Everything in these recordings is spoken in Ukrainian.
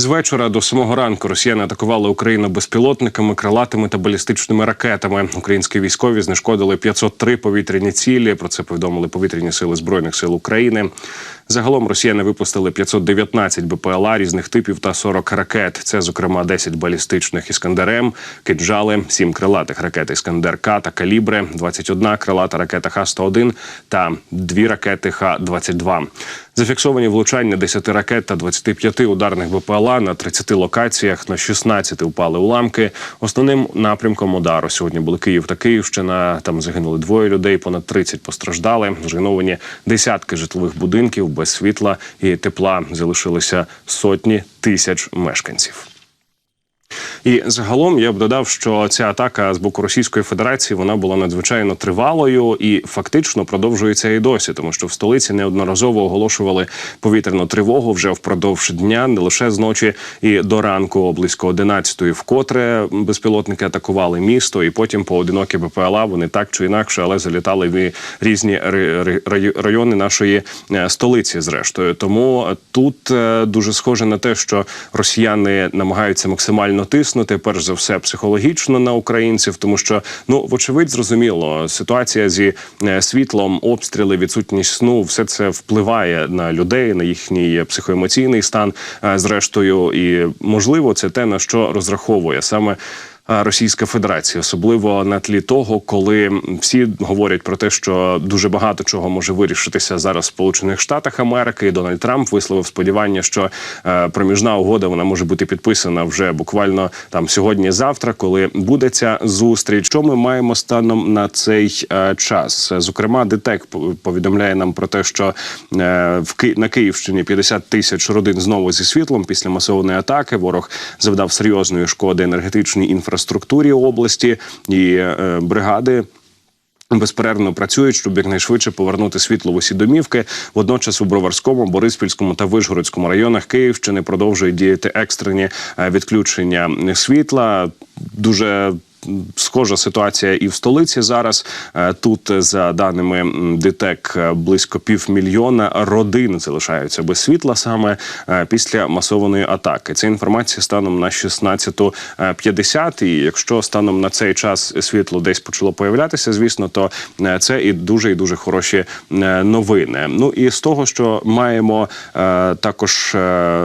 З вечора до самого ранку росіяни атакували Україну безпілотниками, крилатими та балістичними ракетами. Українські військові знешкодили 503 повітряні цілі. Про це повідомили повітряні сили збройних сил України. Загалом росіяни випустили 519 БПЛА різних типів та 40 ракет. Це, зокрема, 10 балістичних іскандер-М, кинджали, 7 крилатих ракет іскандер-К та калібри, 21 крилата ракета Х-101 та 2 ракети Х-22. Зафіксовані влучання 10 ракет та 25 ударних БПЛА на 30 локаціях. На 16 упали уламки. Основним напрямком удару сьогодні були Київ та Київщина. Там загинули двоє людей, понад 30 постраждали. Зруйновані десятки житлових будинків без світла і тепла. Залишилися сотні тисяч мешканців. І загалом я б додав, що ця атака з боку Російської Федерації вона була надзвичайно тривалою і фактично продовжується і досі, тому що в столиці неодноразово оголошували повітряну тривогу вже впродовж дня, не лише з ночі і до ранку, близько 11-ї, вкотре безпілотники атакували місто, і потім поодинокі БПЛА вони так чи інакше, але залітали в різні райони нашої е, столиці. Зрештою, тому тут е, дуже схоже на те, що росіяни намагаються максимально тиснути, перш за все, психологічно на українців, тому що ну вочевидь зрозуміло, ситуація зі е, світлом, обстріли, відсутність сну, все це впливає на людей, на їхній психоемоційний стан. е, Зрештою, і можливо, це те на що розраховує саме. Російська Федерація, особливо на тлі того, коли всі говорять про те, що дуже багато чого може вирішитися зараз в Сполучених Штатах Америки. І Дональд Трамп висловив сподівання, що е, проміжна угода вона може бути підписана вже буквально там сьогодні-завтра, коли буде ця зустріч. Що ми маємо станом на цей е, час? Зокрема, ДТЕК повідомляє нам про те, що е, в Ки- на Київщині 50 тисяч родин знову зі світлом після масованої атаки. Ворог завдав серйозної шкоди енергетичній інфраструктурі області і е, бригади. Безперервно працюють, щоб якнайшвидше повернути світло в усі домівки. Водночас у Броварському, Бориспільському та Вишгородському районах Київщини продовжують діяти екстрені е, відключення світла. Дуже Схожа ситуація і в столиці зараз. Е, Тут, е, за даними ДТЕК, е, близько півмільйона родин залишаються без світла саме після масованої атаки. Це інформація станом на 16.50. І якщо станом на цей час світло десь почало появлятися, звісно, то це і дуже і дуже хороші новини. Ну і з того, що маємо також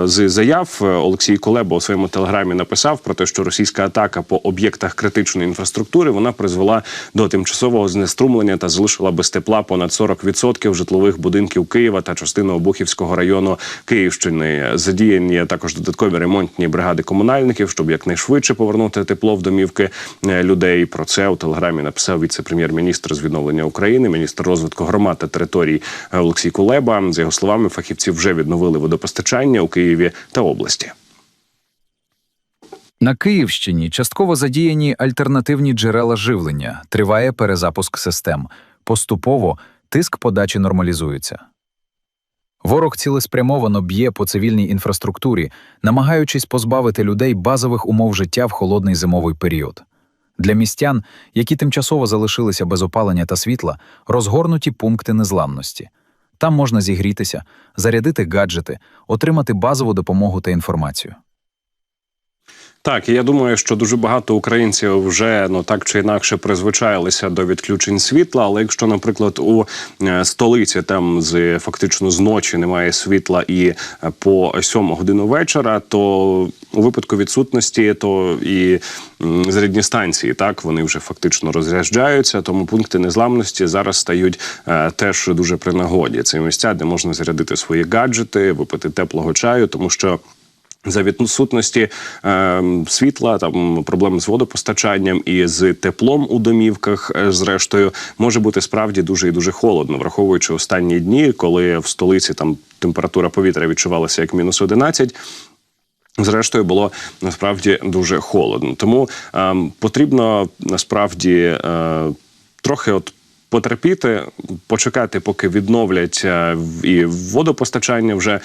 з заяв, Олексій Колеба у своєму телеграмі написав про те, що російська атака по об'єктах критичної інфраструктури вона призвела до тимчасового знеструмлення та залишила без тепла понад 40% житлових будинків Києва та частину Обухівського району Київщини. Задіяні також додаткові ремонтні бригади комунальників, щоб якнайшвидше повернути тепло в домівки е, людей. Про це у телеграмі написав віце-прем'єр-міністр з відновлення України, міністр розвитку громад та територій е, Олексій Кулеба. За його словами, фахівці вже відновили водопостачання у Києві та області. На Київщині частково задіяні альтернативні джерела живлення, триває перезапуск систем. Поступово тиск подачі нормалізується. Ворог цілеспрямовано б'є по цивільній інфраструктурі, намагаючись позбавити людей базових умов життя в холодний зимовий період. Для містян, які тимчасово залишилися без опалення та світла, розгорнуті пункти незламності. Там можна зігрітися, зарядити гаджети, отримати базову допомогу та інформацію. Так, я думаю, що дуже багато українців вже ну так чи інакше призвичаїлися до відключень світла. Але якщо, наприклад, у е, столиці там з фактично з ночі немає світла і е, по сьому годину вечора, то у випадку відсутності, то і зарядні станції так вони вже фактично розряджаються. Тому пункти незламності зараз стають е, теж дуже при нагоді. Це місця, де можна зарядити свої гаджети, випити теплого чаю, тому що. За відсутності е, світла, там проблеми з водопостачанням і з теплом у домівках, е, зрештою, може бути справді дуже і дуже холодно, враховуючи останні дні, коли в столиці там температура повітря відчувалася як мінус 11, Зрештою, було насправді дуже холодно. Тому е, потрібно насправді е, трохи от. Потерпіти, почекати, поки відновлять е, і водопостачання вже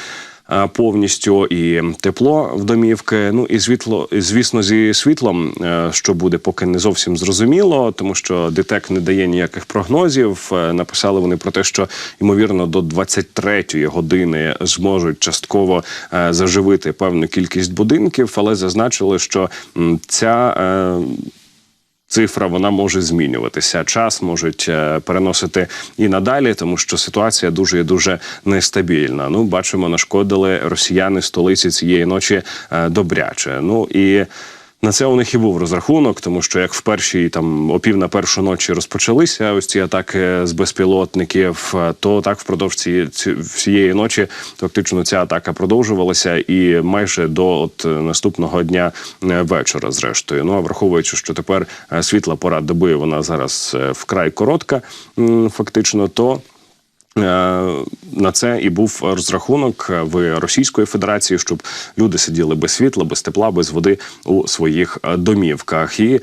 повністю, і тепло в домівки. Ну і світло, і, звісно, зі світлом, е, що буде, поки не зовсім зрозуміло, тому що ДТЕК не дає ніяких прогнозів. Е, Написали вони про те, що ймовірно до 23-ї години зможуть частково е, заживити певну кількість будинків, але зазначили, що ця. Цифра вона може змінюватися. Час можуть е, переносити і надалі, тому що ситуація дуже і дуже нестабільна. Ну, бачимо, нашкодили росіяни столиці цієї ночі е, добряче. Ну і. На це у них і був розрахунок, тому що як в першій там опів на першу ночі розпочалися ось ці атаки з безпілотників, е, то так впродовж ці, всієї ночі фактично ця атака продовжувалася і майже до от наступного дня е, вечора. Зрештою, ну а враховуючи, що тепер е, світла пора доби, вона зараз вкрай коротка, фактично, то. Е, На це і був розрахунок е, в Російської Федерації, щоб люди сиділи без світла, без тепла, без води у своїх е, домівках. І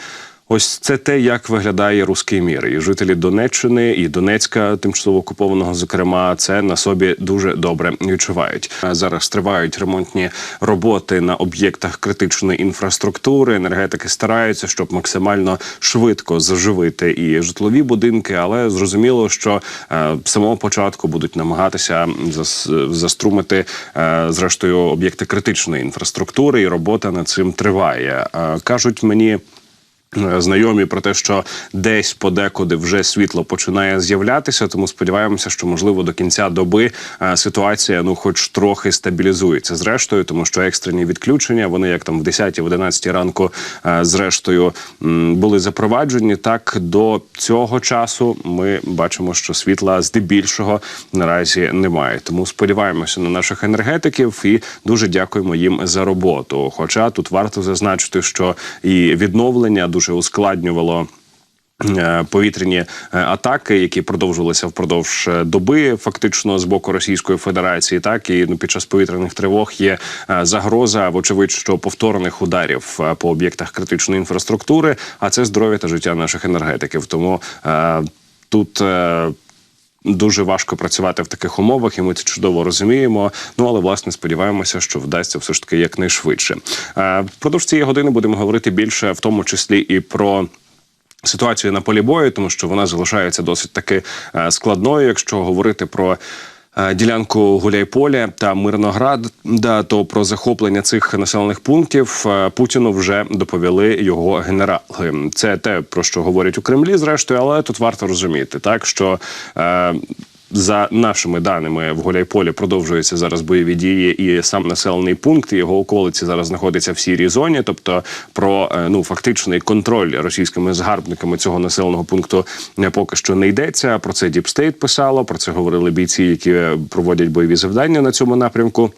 ось це те, як виглядає руський мір. І жителі Донеччини і Донецька, тимчасово окупованого, зокрема, це на собі дуже добре відчувають. Зараз тривають ремонтні роботи на об'єктах критичної інфраструктури. Енергетики стараються, щоб максимально швидко заживити і житлові будинки, але зрозуміло, що е, з самого початку будуть намагатися зас- заструмити е, зрештою об'єкти критичної інфраструктури, і робота над цим триває. Е, кажуть мені. Е, Знайомі про те, що десь подекуди вже світло починає з'являтися, тому сподіваємося, що можливо до кінця доби е, ситуація ну, хоч трохи стабілізується. Зрештою, тому що екстрені відключення, вони як там в 10-11 ранку, е, зрештою були запроваджені. Так до цього часу ми бачимо, що світла здебільшого наразі немає. Тому сподіваємося на наших енергетиків і дуже дякуємо їм за роботу. Хоча тут варто зазначити, що і відновлення дуже ускладнювало. е, Повітряні е, атаки, які продовжувалися впродовж е, доби, фактично з боку Російської Федерації, так і ну під час повітряних тривог є загроза, вочевидь, що повторних ударів по об'єктах критичної інфраструктури. А це здоров'я та життя наших енергетиків. Тому е, тут. е, Дуже важко працювати в таких умовах, і ми це чудово розуміємо. Ну але власне сподіваємося, що вдасться все ж таки якнайшвидше. Продовж Впродовж цієї години будемо говорити більше, в тому числі і про. Ситуацію на полі бою, тому що вона залишається досить таки е, складною, якщо говорити про. Е, Ділянку Гуляйполя та Мирноград, да, то про захоплення цих населених пунктів е, Путіну вже доповіли його генерали. Це те про що говорять у Кремлі, зрештою, але тут варто розуміти, так що е, за нашими даними в Гуляйполі продовжуються зараз бойові дії, і сам населений пункт його околиці зараз знаходиться в сірій зоні. Тобто про е, ну фактичний контроль російськими згарбниками цього населеного пункту е, поки що не йдеться. Про це Діпстейт писало. Про це говорили бійці, які е, проводять бойові завдання на цьому напрямку.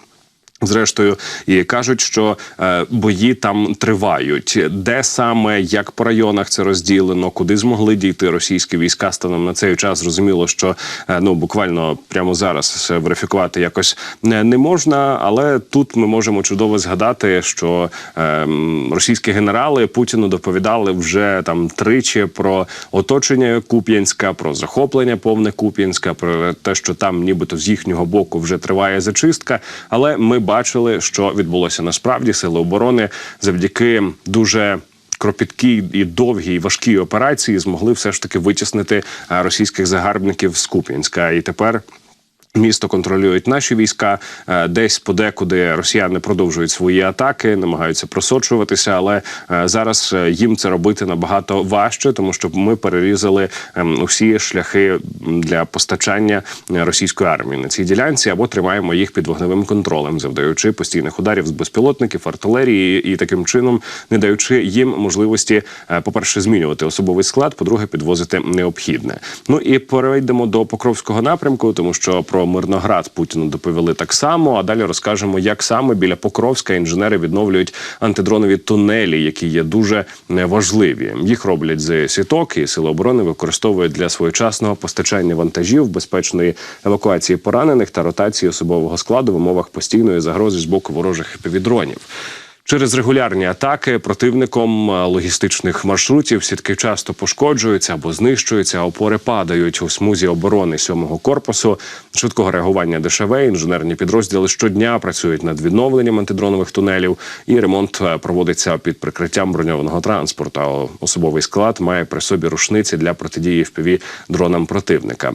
Зрештою, і кажуть, що е, бої там тривають. Де саме як по районах це розділено, куди змогли дійти російські війська станом на цей час? Зрозуміло, що е, ну буквально прямо зараз верифікувати якось не, не можна. Але тут ми можемо чудово згадати, що е, російські генерали Путіну доповідали вже там тричі про оточення Куп'янська, про захоплення повне Куп'янська, про те, що там, нібито з їхнього боку, вже триває зачистка. Але ми бачили, що відбулося насправді сили оборони завдяки дуже. Кропіткій і довгій і важкій операції змогли все ж таки витіснити російських загарбників з Куп'янська. І тепер Місто контролюють наші війська. Е, Десь подекуди росіяни продовжують свої атаки, намагаються просочуватися, але е, зараз е, їм це робити набагато важче, тому що ми перерізали ем, усі шляхи для постачання російської армії на цій ділянці або тримаємо їх під вогневим контролем, завдаючи постійних ударів з безпілотників, артилерії і таким чином не даючи їм можливості, е, по-перше, змінювати особовий склад, по-друге, підвозити необхідне. Ну і перейдемо до Покровського напрямку, тому що про Мирноград Путіну доповіли так само. А далі розкажемо, як саме біля Покровська інженери відновлюють антидронові тунелі, які є дуже важливі. Їх роблять з сіток, і сили оборони використовують для своєчасного постачання вантажів, безпечної евакуації поранених та ротації особового складу в умовах постійної загрози з боку ворожих півдронів. Через регулярні атаки противником е, логістичних маршрутів сітки часто пошкоджуються або знищуються, опори падають у смузі оборони сьомого корпусу. Швидкого реагування ДШВ інженерні підрозділи щодня працюють над відновленням антидронових тунелів, і ремонт е, проводиться під прикриттям броньованого транспорту. Особовий склад має при собі рушниці для протидії впіві дронам противника.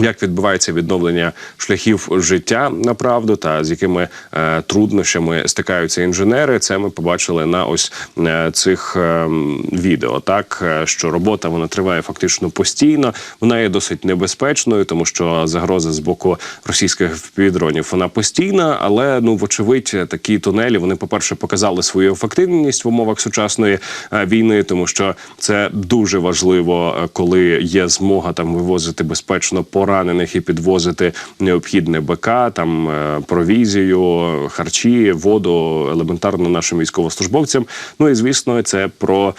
Як відбувається відновлення шляхів життя на правду та з якими е, труднощами стикаються інженери? Це ми побачили на ось е, цих е, відео. Так е, що робота вона триває фактично постійно. Вона є досить небезпечною, тому що загроза з боку російських підронів вона постійна. Але ну вочевидь, такі тунелі вони, по перше, показали свою ефективність в умовах сучасної е, війни, тому що це дуже важливо, е, коли є змога там вивозити безпечно поранених і підвозити необхідне БК, там е, провізію, харчі, воду елементарно нашим військовослужбовцям. Ну і звісно, це про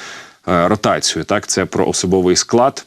е, ротацію. Так, це про особовий склад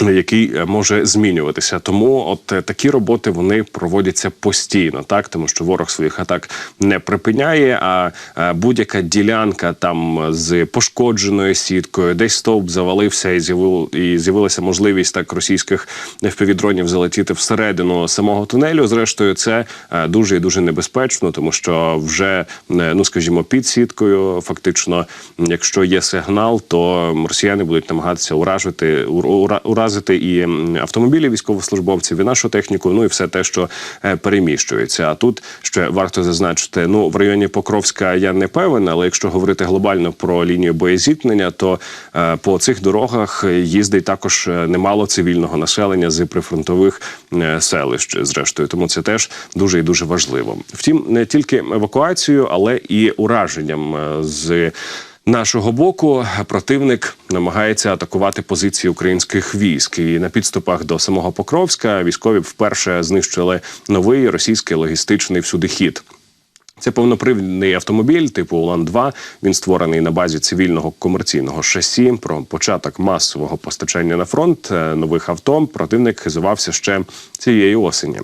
який е, може змінюватися, тому от е, такі роботи вони проводяться постійно, так тому що ворог своїх атак не припиняє. А е, будь-яка ділянка там з пошкодженою сіткою, десь стовп завалився, і з'явив і з'явилася можливість так російських впівдронів залетіти всередину самого тунелю. Зрештою, це дуже і дуже небезпечно, тому що вже ну скажімо, під сіткою, фактично, якщо є сигнал, то росіяни будуть намагатися уражити ура- ура- і автомобілі військовослужбовців, і нашу техніку, ну і все те, що е, переміщується. А тут ще варто зазначити: ну в районі Покровська я не певен, але якщо говорити глобально про лінію боєзіткнення, то е, по цих дорогах їздить також е, немало цивільного населення з прифронтових селищ. Зрештою, тому це теж дуже і дуже важливо. Втім, не тільки евакуацією, але і ураженням з. Нашого боку противник намагається атакувати позиції українських військ, і на підступах до самого Покровська військові вперше знищили новий російський логістичний всюдихід. Це повнопривідний автомобіль типу улан 2 Він створений на базі цивільного комерційного шасі. Про початок масового постачання на фронт е, нових авто противник хизувався ще цієї осені.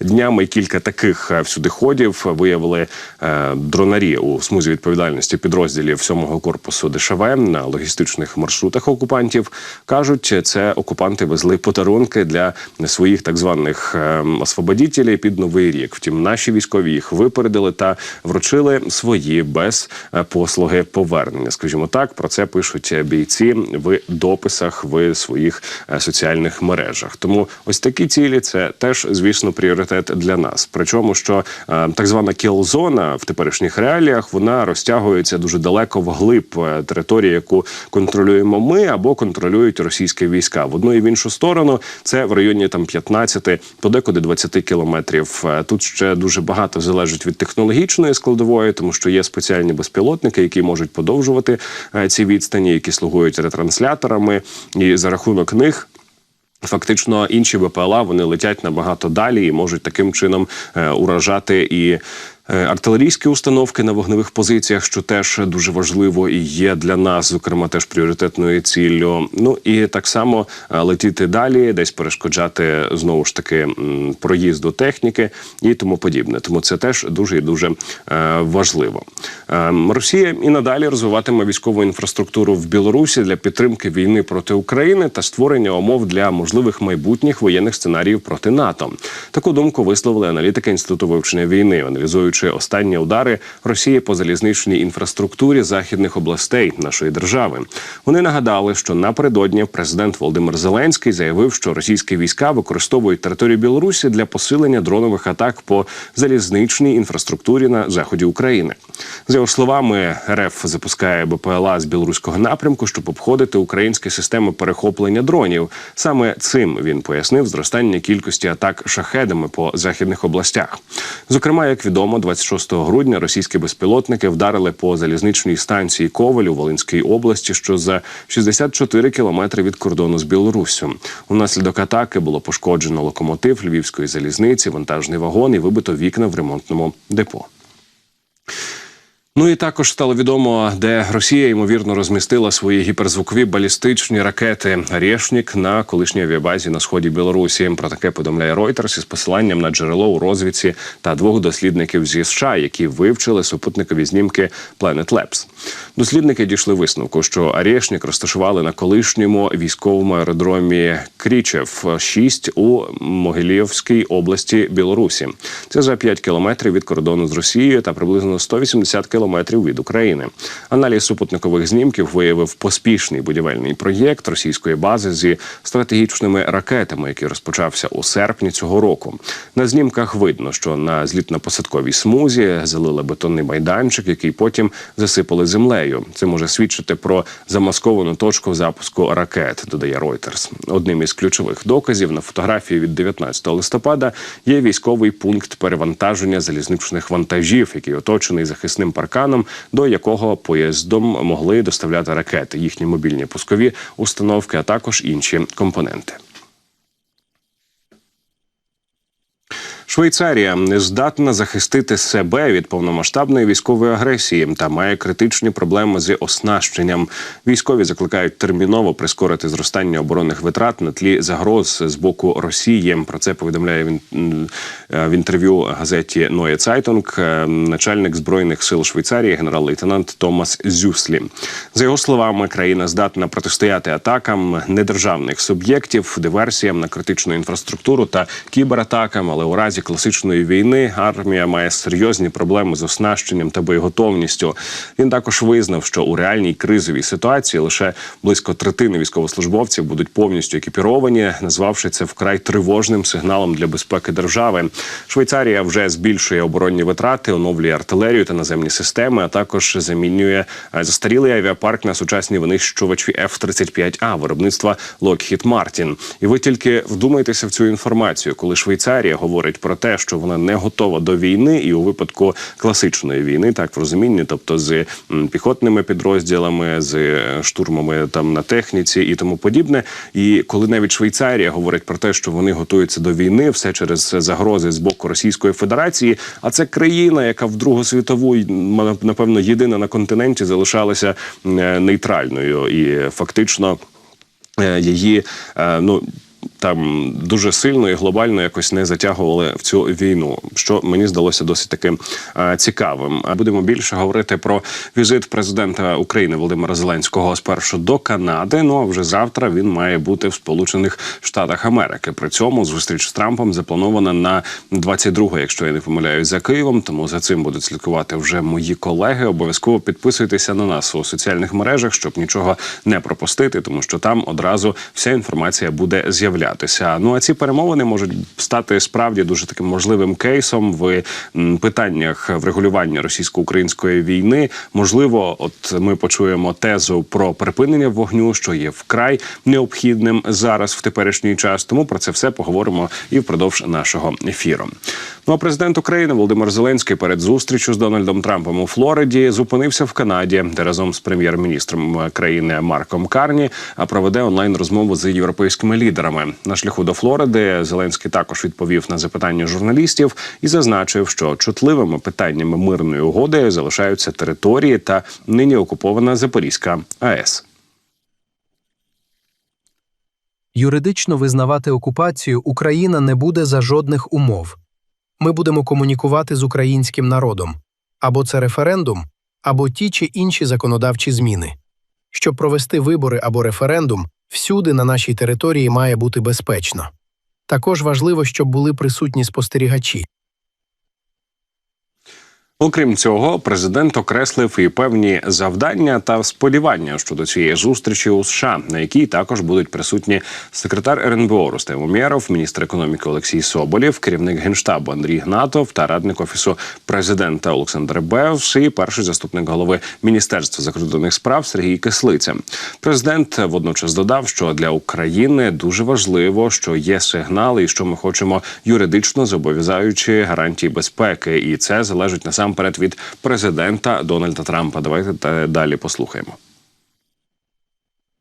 Днями кілька таких е, всюдиходів виявили е, дронарі у смузі відповідальності підрозділів 7-го корпусу ДШВ на логістичних маршрутах окупантів. кажуть, це окупанти везли подарунки для своїх так званих е, освободітелів під новий рік. Втім, наші військові їх випередили та вручили свої без послуги повернення. Скажімо так, про це пишуть бійці в дописах в своїх соціальних мережах. Тому ось такі цілі це теж, звісно, пріоритет для нас. Причому, що е, так звана кіл-зона в теперішніх реаліях вона розтягується дуже далеко вглиб е, території, яку контролюємо ми або контролюють російські війська в одну і в іншу сторону. Це в районі там 15, подекуди 20 кілометрів. Е, Тут ще дуже багато залежить від технологічної складової, тому що є спеціальні безпілотники, які можуть подовжувати ці відстані, які слугують ретрансляторами, і за рахунок них. Фактично, інші БПЛА вони летять набагато далі і можуть таким чином е, уражати і. Е, Артилерійські установки на вогневих позиціях, що теж дуже важливо і є для нас, зокрема, теж пріоритетною ціллю. Ну і так само е, летіти далі, десь перешкоджати знову ж таки проїзду техніки і тому подібне. Тому це теж дуже і дуже е, важливо. Е, Росія і надалі розвиватиме військову інфраструктуру в Білорусі для підтримки війни проти України та створення умов для можливих майбутніх воєнних сценаріїв проти НАТО. Таку думку висловили аналітики інституту вивчення війни, аналізуючи останні удари Росії по залізничній інфраструктурі західних областей нашої держави. Вони нагадали, що напередодні президент Володимир Зеленський заявив, що російські війська використовують територію Білорусі для посилення дронових атак по залізничній інфраструктурі на заході України. За його словами, РФ запускає БПЛА з білоруського напрямку, щоб обходити українські системи перехоплення дронів. Саме цим він пояснив зростання кількості атак шахедами по західних областях. Зокрема, як відомо, 26 грудня російські безпілотники вдарили по залізничній станції Коваль у Волинській області, що за 64 кілометри від кордону з Білоруссю. Унаслідок атаки було пошкоджено локомотив львівської залізниці, вантажний вагон і вибито вікна в ремонтному депо. Ну і також стало відомо, де Росія ймовірно розмістила свої гіперзвукові балістичні ракети «Рєшнік» на колишній авіабазі на сході Білорусі. Про таке повідомляє Reuters із посиланням на джерело у розвідці та двох дослідників зі США, які вивчили супутникові знімки Planet Labs. Дослідники дійшли висновку, що «Рєшнік» розташували на колишньому військовому аеродромі Крічев 6 у Могилєвській області Білорусі. Це за 5 кілометрів від кордону з Росією та приблизно 180 кілометрів від України. Аналіз супутникових знімків виявив поспішний будівельний проєкт російської бази зі стратегічними ракетами, який розпочався у серпні цього року. На знімках видно, що на злітно-посадковій смузі залили бетонний майданчик, який потім засипали землею. Це може свідчити про замасковану точку запуску ракет, додає Reuters. Одним із ключових доказів на фотографії від 19 листопада є військовий пункт перевантаження залізничних вантажів, який оточений захисним парканом, до якого поїздом могли доставляти ракети, їхні мобільні пускові установки, а також інші компоненти. Швейцарія здатна захистити себе від повномасштабної військової агресії та має критичні проблеми з оснащенням. Військові закликають терміново прискорити зростання оборонних витрат на тлі загроз з боку Росії. Про це повідомляє він е, в інтерв'ю газеті Neue Zeitung е, начальник збройних сил Швейцарії, генерал-лейтенант Томас Зюслі. За його словами, країна здатна протистояти атакам недержавних суб'єктів, диверсіям на критичну інфраструктуру та кібератакам, але у разі класичної війни армія має серйозні проблеми з оснащенням та боєготовністю. Він також визнав, що у реальній кризовій ситуації лише близько третини військовослужбовців будуть повністю екіпіровані, назвавши це вкрай тривожним сигналом для безпеки держави. Швейцарія вже збільшує оборонні витрати, оновлює артилерію та наземні системи, а також замінює е, застарілий авіапарк на сучасні винищувачі F-35A виробництва Lockheed Martin. І ви тільки вдумайтеся в цю інформацію, коли Швейцарія говорить про те, що вона не готова до війни, і у випадку класичної війни, так в розумінні, тобто з піхотними підрозділами, з е, штурмами там на техніці і тому подібне. І коли навіть Швейцарія говорить про те, що вони готуються до війни, все через загрози з боку Російської Федерації. А це країна, яка в Другу світову напевно єдина на континенті залишалася е, нейтральною і фактично е, її ну. Там дуже сильно і глобально якось не затягували в цю війну, що мені здалося досить таким е, цікавим. Будемо більше говорити про візит президента України Володимира Зеленського спершу до Канади. Ну а вже завтра він має бути в Сполучених Штатах Америки. При цьому зустріч з Трампом запланована на 22 якщо я не помиляюсь, за Києвом. Тому за цим будуть слідкувати вже мої колеги. Обов'язково підписуйтеся на нас у соціальних мережах, щоб нічого не пропустити, тому що там одразу вся інформація буде з'являтися. Ну а ці перемовини можуть стати справді дуже таким можливим кейсом в питаннях врегулювання російсько-української війни. Можливо, от ми почуємо тезу про припинення вогню, що є вкрай необхідним зараз в теперішній час. Тому про це все поговоримо і впродовж нашого ефіру. Ну а президент України Володимир Зеленський перед зустрічю з Дональдом Трампом у Флориді зупинився в Канаді, де разом з прем'єр-міністром країни Марком Карні проведе онлайн розмову з європейськими лідерами. На шляху до Флориди Зеленський також відповів на запитання журналістів і зазначив, що чутливими питаннями мирної угоди залишаються території та нині окупована Запорізька АЕС. Юридично визнавати окупацію Україна не буде за жодних умов. Ми будемо комунікувати з українським народом або це референдум, або ті чи інші законодавчі зміни. Щоб провести вибори або референдум, всюди на нашій території має бути безпечно. Також важливо, щоб були присутні спостерігачі. Окрім цього, президент окреслив і певні завдання та сподівання щодо цієї зустрічі у США, на якій також будуть присутні секретар РНБО Рустем Умєров, міністр економіки Олексій Соболєв, керівник генштабу Андрій Гнатов та радник офісу президента Олександр Бевс і перший заступник голови міністерства закордонних справ Сергій Кислиця. Президент водночас додав, що для України дуже важливо, що є сигнали, і що ми хочемо юридично зобов'язаючи гарантії безпеки, і це залежить насамперед від президента Дональда Трампа. Давайте далі послухаємо.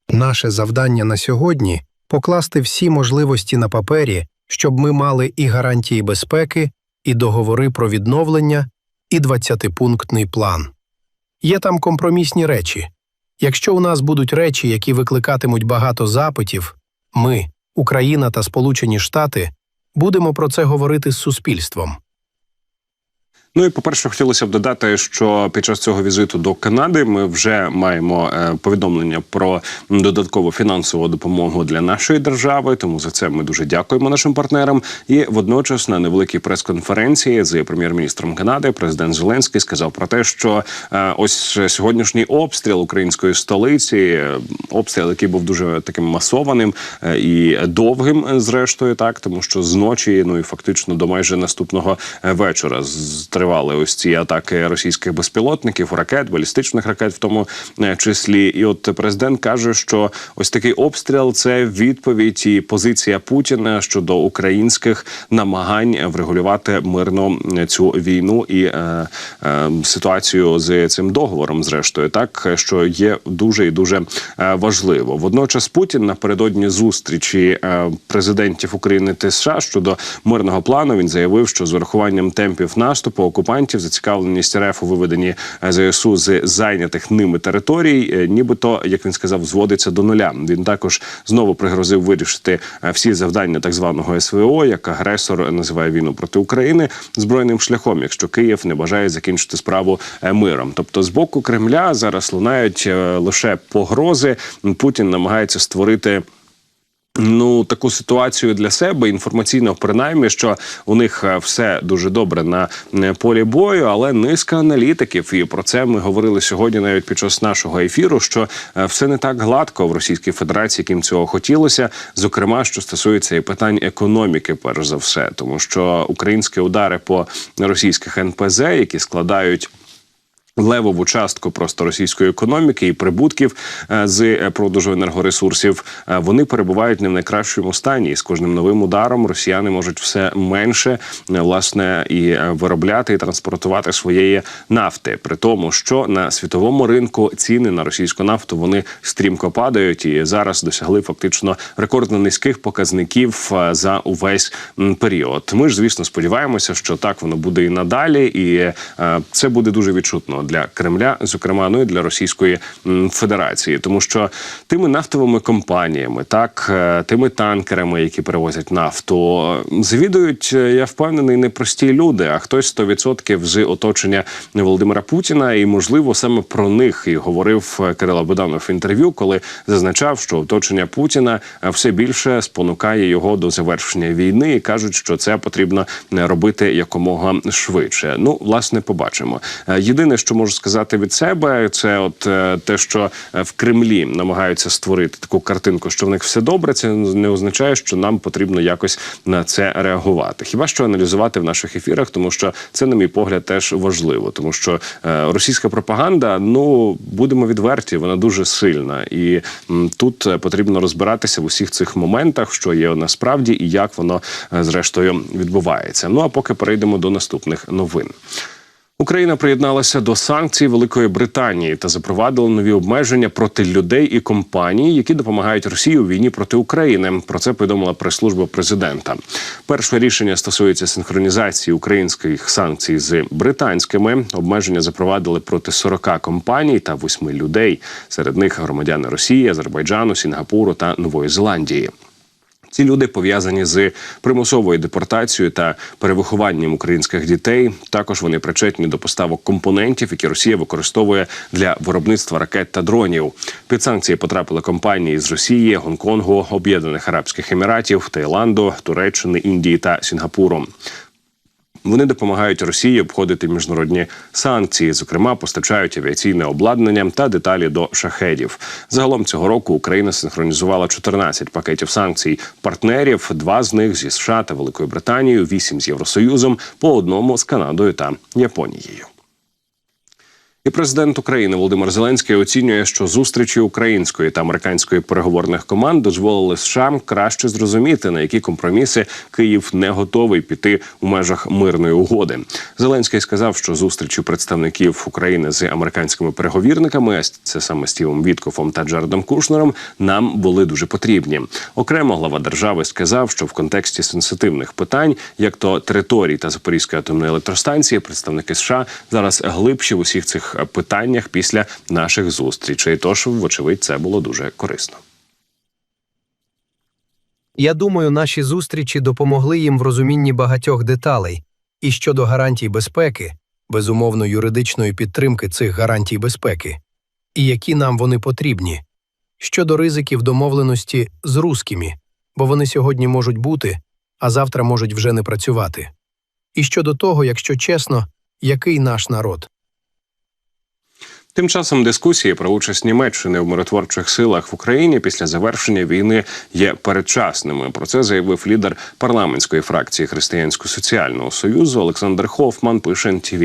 Наше завдання на сьогодні покласти всі можливості на папері, щоб ми мали і гарантії безпеки, і договори про відновлення, і 20-пунктний план. Є там компромісні речі. Якщо у нас будуть речі, які викликатимуть багато запитів, ми, Україна та Сполучені Штати, будемо про це говорити з суспільством. Ну і по перше, хотілося б додати, що під час цього візиту до Канади ми вже маємо е, повідомлення про додаткову фінансову допомогу для нашої держави. Тому за це ми дуже дякуємо нашим партнерам. І водночас на невеликій прес-конференції з прем'єр-міністром Канади президент Зеленський сказав про те, що е, ось сьогоднішній обстріл української столиці, обстріл, який був дуже таким масованим е, і довгим, зрештою, так тому що зночі, ну і фактично до майже наступного вечора з- тривали ось ці атаки російських безпілотників, ракет, балістичних ракет, в тому е, числі. І от президент каже, що ось такий обстріл це відповідь і позиція Путіна щодо українських намагань врегулювати мирно цю війну і е, е, ситуацію з цим договором, зрештою, так що є дуже і дуже е, важливо. Водночас Путін напередодні зустрічі е, президентів України та США щодо мирного плану він заявив, що з урахуванням темпів наступу окупантів зацікавленість РФ у виведенні е, ЗСУ з зайнятих ними територій, е, нібито як він сказав, зводиться до нуля. Він також знову пригрозив вирішити е, всі завдання так званого СВО, як агресор називає війну проти України збройним шляхом, якщо Київ не бажає закінчити справу миром. Тобто, з боку Кремля зараз лунають лише погрози. Путін намагається створити. Ну, таку ситуацію для себе інформаційно, принаймні, що у них е, все дуже добре на е, полі бою, але низка аналітиків, і про це ми говорили сьогодні, навіть під час нашого ефіру. Що е, все не так гладко в Російській Федерації, яким цього хотілося. Зокрема, що стосується і питань економіки, перш за все, тому що українські удари по російських НПЗ, які складають. Левову частку просто російської економіки і прибутків е, з е, продажу енергоресурсів е, вони перебувають не в найкращому стані. І з кожним новим ударом росіяни можуть все менше власне і виробляти і транспортувати своєї нафти. При тому, що на світовому ринку ціни на російську нафту вони стрімко падають і зараз досягли фактично рекордно низьких показників за увесь період. Ми ж звісно сподіваємося, що так воно буде і надалі, і це буде дуже відчутно для Кремля, зокрема, ну і для Російської Федерації, тому що тими нафтовими компаніями, так е, тими танкерами, які перевозять нафту, е, завідують, е, я впевнений, не прості люди, а хтось 100% з оточення Володимира Путіна, і можливо саме про них і говорив Кирило Буданов в інтерв'ю, коли зазначав, що оточення Путіна все більше спонукає його до завершення війни, і кажуть, що це потрібно робити якомога швидше. Ну, власне, побачимо. Єдине, що можу сказати від себе, це от е, те, що е, в Кремлі намагаються створити таку картинку, що в них все добре. Це не означає, що нам потрібно якось на це реагувати. Хіба що аналізувати в наших ефірах, тому що це, на мій погляд, теж важливо, тому що е, російська пропаганда, ну будемо відверті, вона дуже сильна, і тут потрібно розбиратися в усіх цих моментах, що є насправді і як воно зрештою відбувається. Ну а поки перейдемо до наступних новин. Україна приєдналася до санкцій Великої Британії та запровадила нові обмеження проти людей і компаній, які допомагають Росії у війні проти України. Про це повідомила прес-служба президента. Перше рішення стосується синхронізації українських санкцій з британськими. Обмеження запровадили проти 40 компаній та 8 людей. Серед них громадяни Росії, Азербайджану, Сінгапуру та Нової Зеландії. Ці люди пов'язані з примусовою депортацією та перевихованням українських дітей. Також вони причетні до поставок компонентів, які Росія використовує для виробництва ракет та дронів. Під санкції потрапили компанії з Росії, Гонконгу, Об'єднаних Арабських Еміратів, Таїланду, Туреччини, Індії та Сінгапуру. Вони допомагають Росії обходити міжнародні санкції, зокрема, постачають авіаційне обладнання та деталі до шахедів. Загалом цього року Україна синхронізувала 14 пакетів санкцій партнерів, два з них зі США та Великою Британією, вісім з Євросоюзом, по одному з Канадою та Японією. І президент України Володимир Зеленський оцінює, що зустрічі української та американської переговорних команд дозволили США краще зрозуміти, на які компроміси Київ не готовий піти у межах мирної угоди. Зеленський сказав, що зустрічі представників України з американськими переговірниками, це саме Стівом Віткофом та Джаредом Кушнером, нам були дуже потрібні. Окремо глава держави сказав, що в контексті сенситивних питань, як то територій та Запорізької атомної електростанції, представники США зараз глибші в усіх цих питаннях після наших зустрічей. Тож, вочевидь, це було дуже корисно. Я думаю, наші зустрічі допомогли їм в розумінні багатьох деталей. І щодо гарантій безпеки, безумовно, юридичної підтримки цих гарантій безпеки, і які нам вони потрібні, щодо ризиків домовленості з рускими, бо вони сьогодні можуть бути, а завтра можуть вже не працювати. І щодо того, якщо чесно, який наш народ. Тим часом дискусії про участь Німеччини в миротворчих силах в Україні після завершення війни є передчасними. Про це заявив лідер парламентської фракції Християнсько-соціального союзу Олександр Хофман. Пише НТВ.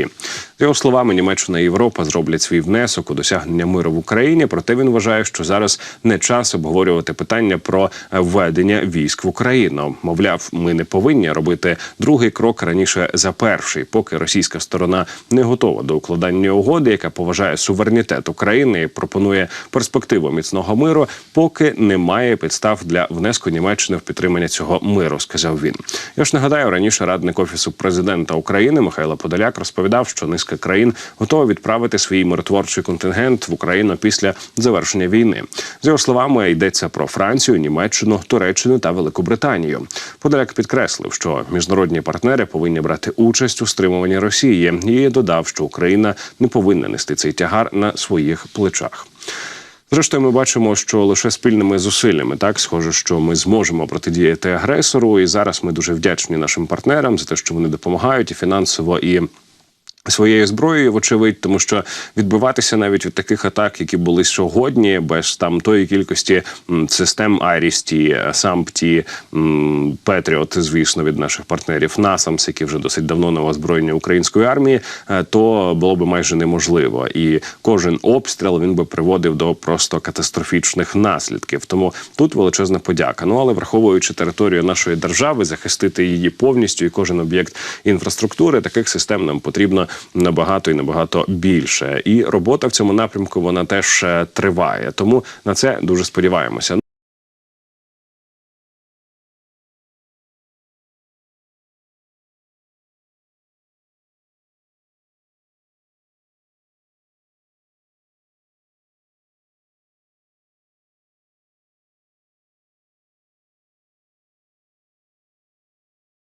За його словами, Німеччина і Європа зроблять свій внесок у досягнення миру в Україні. Проте він вважає, що зараз не час обговорювати питання про введення військ в Україну. Мовляв, ми не повинні робити другий крок раніше за перший, поки російська сторона не готова до укладання угоди, яка поважає суверенітет України і пропонує перспективу міцного миру, поки немає підстав для внеску Німеччини в підтримання цього миру, сказав він. Я ж нагадаю, раніше радник офісу президента України Михайло Подоляк розповідав, що низка країн готова відправити свій миротворчий контингент в Україну після завершення війни. За його словами, йдеться про Францію, Німеччину, Туреччину та Великобританію. Подоляк підкреслив, що міжнародні партнери повинні брати участь у стримуванні Росії і додав, що Україна не повинна нести цей тягар на своїх плечах. Зрештою, ми бачимо, що лише спільними зусиллями так схоже, що ми зможемо протидіяти агресору. І зараз ми дуже вдячні нашим партнерам за те, що вони допомагають і фінансово і. Своєю зброєю, вочевидь, тому що відбиватися навіть від таких атак, які були сьогодні, без там тої кількості систем Айрісті, Сампті, Петріот, звісно, від наших партнерів Насамс, які вже досить давно на озброєнні української армії, е, то було би майже неможливо. І кожен обстріл він би приводив до просто катастрофічних наслідків. Тому тут величезна подяка. Ну але враховуючи територію нашої держави, захистити її повністю і кожен об'єкт інфраструктури, таких систем нам потрібно набагато і набагато більше. І робота в цьому напрямку вона теж е, триває. Тому на це дуже сподіваємося.